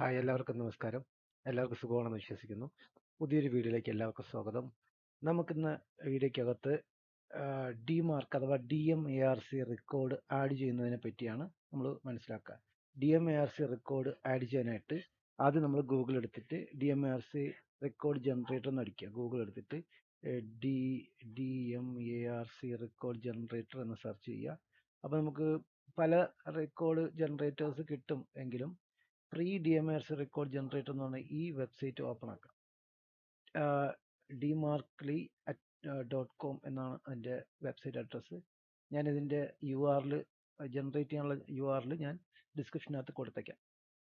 Hi എല്ലാവർക്കും നമസ്കാരം. എല്ലാവർക്കും സുഖമാണെന്ന് വിശ്വസിക്കുന്നു. പുതിയൊരു വീഡിയോയിലേക്ക് എല്ലാവർക്കും സ്വാഗതം. നമുക്കിന്ന് വീഡിയോയ്ക്കകത്ത് ഡി മാർക്ക് അഥവാ D M A R C record add ചെയ്യുന്നതിനെ പറ്റിയാണ് നമ്മൾ മനസ്സിലാക്കുക. D M A R C record add ചെയ്യാനായിട്ട് ആദ്യം നമ്മൾ ഗൂഗിൾ എടുത്തിട്ട് D M A R C record generator എന്ന് അടിക്കുക. ഗൂഗിൾ എടുത്തിട്ട് D D M A R C record generator എന്ന് സെർച്ച് ചെയ്യുക. അപ്പോൾ നമുക്ക് പല റെക്കോർഡ് ജനറേറ്റേഴ്സ് കിട്ടും എങ്കിലും free D M S record generator എന്ന് പറഞ്ഞാൽ ഈ വെബ്സൈറ്റ് ഓപ്പൺ ആക്കാം. ഡിമാർക്ലി അറ്റ് ഡോട്ട് കോം എന്നാണ് അതിന്റെ വെബ്സൈറ്റ് അഡ്രസ്സ് ഞാനിതിന്റെ യു ആറിൽ ജനറേറ്റ് ചെയ്യാനുള്ള യു ആറിൽ ഞാൻ ഡിസ്ക്രിപ്ഷനകത്ത് കൊടുത്തേക്കാം.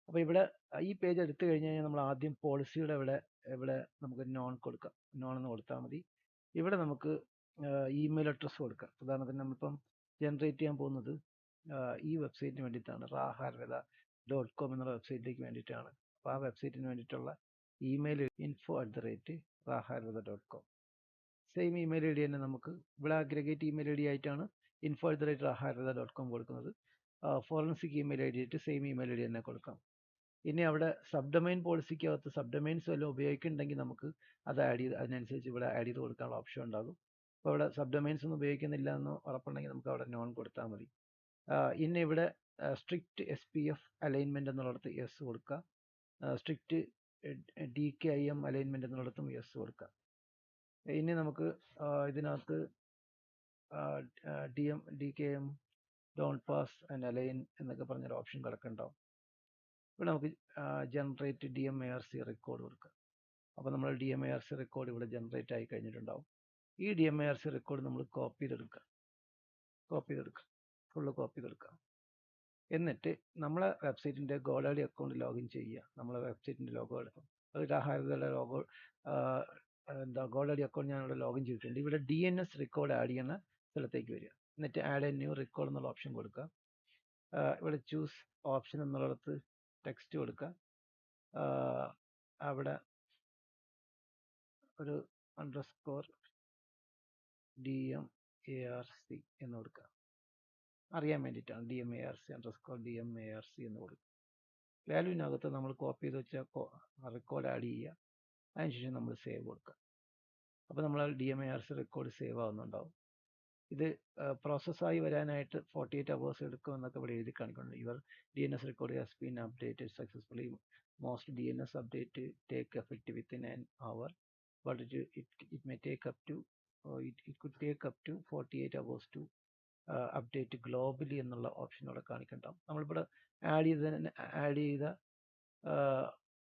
അപ്പോൾ ഇവിടെ ഈ പേജ് എടുത്തു കഴിഞ്ഞ് കഴിഞ്ഞാൽ നമ്മൾ ആദ്യം പോളിസിയുടെ ഇവിടെ ഇവിടെ നമുക്ക് നോൺ കൊടുക്കാം. നോൺ എന്ന് കൊടുത്താൽ മതി. ഇവിടെ നമുക്ക് ഇമെയിൽ അഡ്രസ്സ് കൊടുക്കാം. ഉദാഹരണത്തിന് നമ്മളിപ്പം ജനറേറ്റ് ചെയ്യാൻ പോകുന്നത് ഈ വെബ്സൈറ്റിന് വേണ്ടിയിട്ടാണ്. റാഹാർവെത ഡോട്ട് കോം എന്നുള്ള വെബ്സൈറ്റിലേക്ക് വേണ്ടിയിട്ടാണ്. അപ്പോൾ ആ വെബ്സൈറ്റിന് വേണ്ടിയിട്ടുള്ള email info at the rate റാഹാരത dot com same email I D തന്നെ നമുക്ക് ഇവിടെ അഗ്രഗേറ്റ് ഇമെയിൽ ഐ ഡി ആയിട്ടാണ് ഇൻഫോ അറ്റ് ദ റേറ്റ് റാഹാരത ഡോട്ട് കോം കൊടുക്കുന്നത്. ഫോറൻസിക് ഇമെയിൽ ഐ ഡി ആയിട്ട് സെയിം ഇമെയിൽ ഐ ഡി തന്നെ കൊടുക്കാം. ഇനി അവിടെ സബ് ഡൊമൈൻ പോളിസിക്കകത്ത് സബ് ഡൊമൈൻസ് വല്ലതും ഉപയോഗിക്കുന്നുണ്ടെങ്കിൽ നമുക്ക് അത് ആഡ് ചെയ്ത് അതിനനുസരിച്ച് ഇവിടെ ആഡ് ചെയ്ത് കൊടുക്കാനുള്ള ഓപ്ഷൻ ഉണ്ടാകും. അപ്പോൾ അവിടെ സബ് ഡൊമൈൻസ് ഒന്നും ഉപയോഗിക്കുന്നില്ല എന്ന് ഉറപ്പുണ്ടെങ്കിൽ നമുക്ക് അവിടെ നോൺ കൊടുത്താൽ മതി. ഇനി ഇവിടെ strict S P F alignment എന്നുള്ളിടത്ത് യെസ് കൊടുക്കുക strict D K I M alignment എന്നുള്ളിടത്തും yes കൊടുക്കുക ഇനി നമുക്ക് ഇതിനകത്ത് D M D K M don't pass and align എന്നൊക്കെ പറഞ്ഞൊരു ഓപ്ഷൻ കിടക്കുന്നുണ്ടാവും. ഇവിടെ നമുക്ക് generate D M A R C record കൊടുക്കുക അപ്പോൾ നമ്മൾ D M A R C record ഇവിടെ ജനറേറ്റ് ആയി കഴിഞ്ഞിട്ടുണ്ടാവും. ഈ D M A R C record നമ്മൾ കോപ്പി ചെയ്തെടുക്കുക കോപ്പി ചെയ്തെടുക്കുക ഫുള്ള് കോപ്പി ചെയ്തെടുക്കുക എന്നിട്ട് നമ്മളെ വെബ്സൈറ്റിന്റെ ഗോഡാഡി അക്കൗണ്ട് ലോഗിൻ ചെയ്യുക. നമ്മളെ വെബ്സൈറ്റിന്റെ ലോഗോ രാഹാരതയുടെ ലോഗോ എന്താ ഗോഡാഡി അക്കൗണ്ട് ഞാൻ ഇവിടെ ലോഗിൻ ചെയ്തിട്ടുണ്ട്. ഇവിടെ D N S record add ചെയ്യുന്ന സ്ഥലത്തേക്ക് വരിക. എന്നിട്ട് ആഡ് എ ന്യൂ റെക്കോർഡ് എന്നുള്ള ഓപ്ഷൻ കൊടുക്കുക. ഇവിടെ ചൂസ് ഓപ്ഷൻ എന്നുള്ളിടത്ത് ടെക്സ്റ്റ് കൊടുക്കുക. അവിടെ ഒരു underscore D M A R C എന്ന് കൊടുക്കുക. അറിയാൻ വേണ്ടിയിട്ടാണ്. D M A R C underscore D M A R C എന്ന് കൊടുക്കുക വാല്യൂവിനകത്ത് നമ്മൾ കോപ്പി ചെയ്ത് വെച്ച റെക്കോർഡ് ആഡ് ചെയ്യുക. അതിനുശേഷം നമ്മൾ സേവ് കൊടുക്കുക. അപ്പോൾ നമ്മൾ D M A R C record save ആവുന്നുണ്ടാവും. ഇത് പ്രോസസ്സായി വരാനായിട്ട് ഫോർട്ടി എയ്റ്റ് അവേഴ്സ് എടുക്കുമെന്നൊക്കെ ഇവിടെ എഴുതി കാണിക്കുന്നുണ്ട്. ഇവർ D N S record has been updated successfully most D N S update take effect within an hour but it it may take up to it it could take up to forty eight hours to update globally എന്നുള്ള option ഇവിടെ കാണിക്കണ്ടാവും. നമ്മളിവിടെ add ചെയ്ത add ചെയ്ത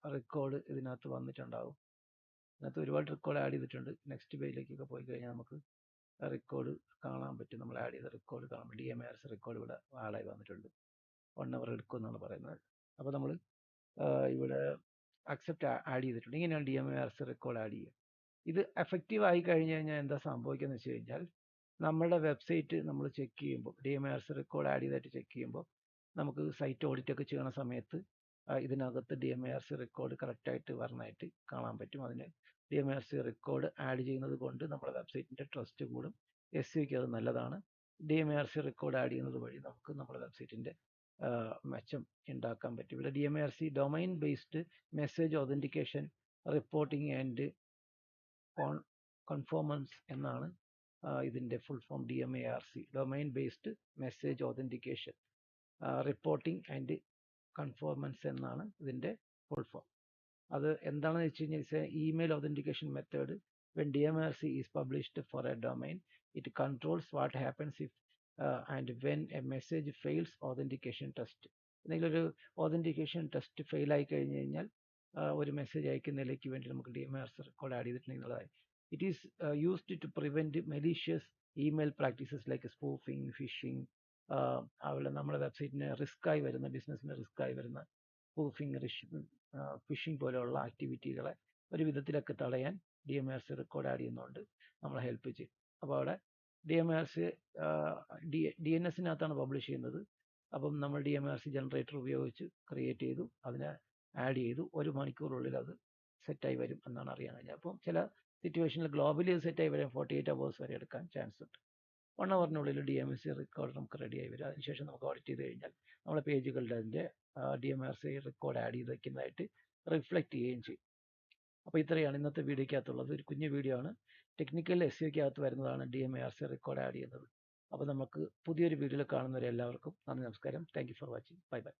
record ഇതിനകത്ത് വന്നിട്ടുണ്ടാവും. ഇതിനകത്ത് ഒരുപാട് റെക്കോർഡ് ആഡ് ചെയ്തിട്ടുണ്ട്. നെക്സ്റ്റ് പേജിലേക്കൊക്കെ പോയി കഴിഞ്ഞാൽ നമുക്ക് റെക്കോർഡ് കാണാൻ പറ്റും. നമ്മൾ ആഡ് ചെയ്ത റെക്കോർഡ് കാണാൻ പറ്റും. ഡി എം ആർസ് റെക്കോർഡ് ഇവിടെ ആളായി വന്നിട്ടുണ്ട്. വൺ അവർ എടുക്കും എന്നാണ് പറയുന്നത്. അപ്പോൾ നമ്മൾ ഇവിടെ അക്സെപ്റ്റ് ആഡ് ചെയ്തിട്ടുണ്ട്. ഇങ്ങനെയാണ് D M R S record add ചെയ്യുക. ഇത് എഫക്റ്റീവ് ആയി കഴിഞ്ഞ് കഴിഞ്ഞാൽ എന്താ സംഭവിക്കുന്നത് വെച്ച് കഴിഞ്ഞാൽ നമ്മുടെ വെബ്സൈറ്റ് നമ്മൾ ചെക്ക് ചെയ്യുമ്പോൾ D M arc record add ചെയ്തായിട്ട് check ചെയ്യുമ്പോൾ നമുക്ക് സൈറ്റ് ഓഡിറ്റ് ഒക്കെ ചെയ്യുന്ന സമയത്ത് ഇതിനകത്ത് D M R C record കറക്റ്റായിട്ട് വരണമായിട്ട് കാണാൻ പറ്റും. അതിന് D M R C record add ചെയ്യുന്നത് കൊണ്ട് നമ്മുടെ വെബ്സൈറ്റിന്റെ ട്രസ്റ്റ് കൂടും. എസ് സിക്ക് അത് നല്ലതാണ്. D M R C record add ചെയ്യുന്നത് വഴി നമുക്ക് നമ്മുടെ വെബ്സൈറ്റിന്റെ മെച്ചം ഉണ്ടാക്കാൻ പറ്റും. ഇവിടെ D M R C domain based message authentication reporting and con conformance എന്നാണ് ഇതിന്റെ full form D M A R C domain based message authentication reporting and conformance എന്നാണ് ഇതിന്റെ ഫുൾ ഫോം അത് എന്താണെന്ന് വെച്ച് കഴിഞ്ഞാൽ email authentication method when D M R C is published for a domain it controls what happens if and when a message fails authentication test എന്തെങ്കിലും ഒരു authentication test fail ആയി കഴിഞ്ഞ് കഴിഞ്ഞാൽ ഒരു മെസ്സേജ് അയക്കുന്നതിലേക്ക് വേണ്ടി നമുക്ക് D M R C record add ചെയ്തിട്ടുണ്ടെങ്കിൽ എന്നുള്ളതായി is uh, used to prevent malicious email practices like spoofing, phishing, അതുപോലെ നമ്മുടെ വെബ്സൈറ്റിന് റിസ്ക്കായി വരുന്ന ബിസിനസ്സിന് റിസ്ക്കായി വരുന്ന സ്പൂഫിംഗ് ഫിഷിംഗ് പോലെയുള്ള ആക്ടിവിറ്റികളെ ഒരു വിധത്തിലൊക്കെ തടയാൻ D M R C record add ചെയ്യുന്നുണ്ട്. നമ്മളെ ഹെൽപ്പ് ചെയ്യും. അപ്പോൾ അവിടെ D M R C D D N എസിനകത്താണ് publish ചെയ്യുന്നത്. അപ്പം നമ്മൾ D M R C generator ഉപയോഗിച്ച് ക്രിയേറ്റ് ചെയ്തു. അതിനെ ആഡ് ചെയ്തു. ഒരു മണിക്കൂറുള്ളിൽ അത് സെറ്റായി വരും എന്നാണ് അറിയാൻ കഴിഞ്ഞത്. അപ്പം ചില സിറ്റുവേഷനിൽ ഗ്ലോബലി സെറ്റായി വരാൻ ഫോർട്ടി എയ്റ്റ് അവേഴ്സ് വരെ എടുക്കാൻ ചാൻസ് ഉണ്ട്. One അവറിനുള്ളിൽ D M S C record നമുക്ക് റെഡി ആയി വരും. അതിനുശേഷം നമുക്ക് ഓഡിറ്റ് ചെയ്ത് കഴിഞ്ഞാൽ നമ്മളെ പേജുകളുടെ അതിന്റെ D M R C record add ചെയ്ത് വയ്ക്കുന്നതായിട്ട് റിഫ്ലക്റ്റ് ചെയ്യുകയും ചെയ്യും. അപ്പോൾ ഇത്രയാണ് ഇന്നത്തെ വീഡിയോക്കകത്തുള്ളത് ഒരു കുഞ്ഞു വീഡിയോ ആണ്. ടെക്നിക്കൽ എസ് സിക്കകത്ത് വരുന്നതാണ് D M R C record add ചെയ്യുന്നത്. അപ്പോൾ നമുക്ക് പുതിയൊരു വീഡിയോയിൽ കാണുന്നവരെ എല്ലാവർക്കും നന്ദി നമസ്കാരം. Thank for watching bye bye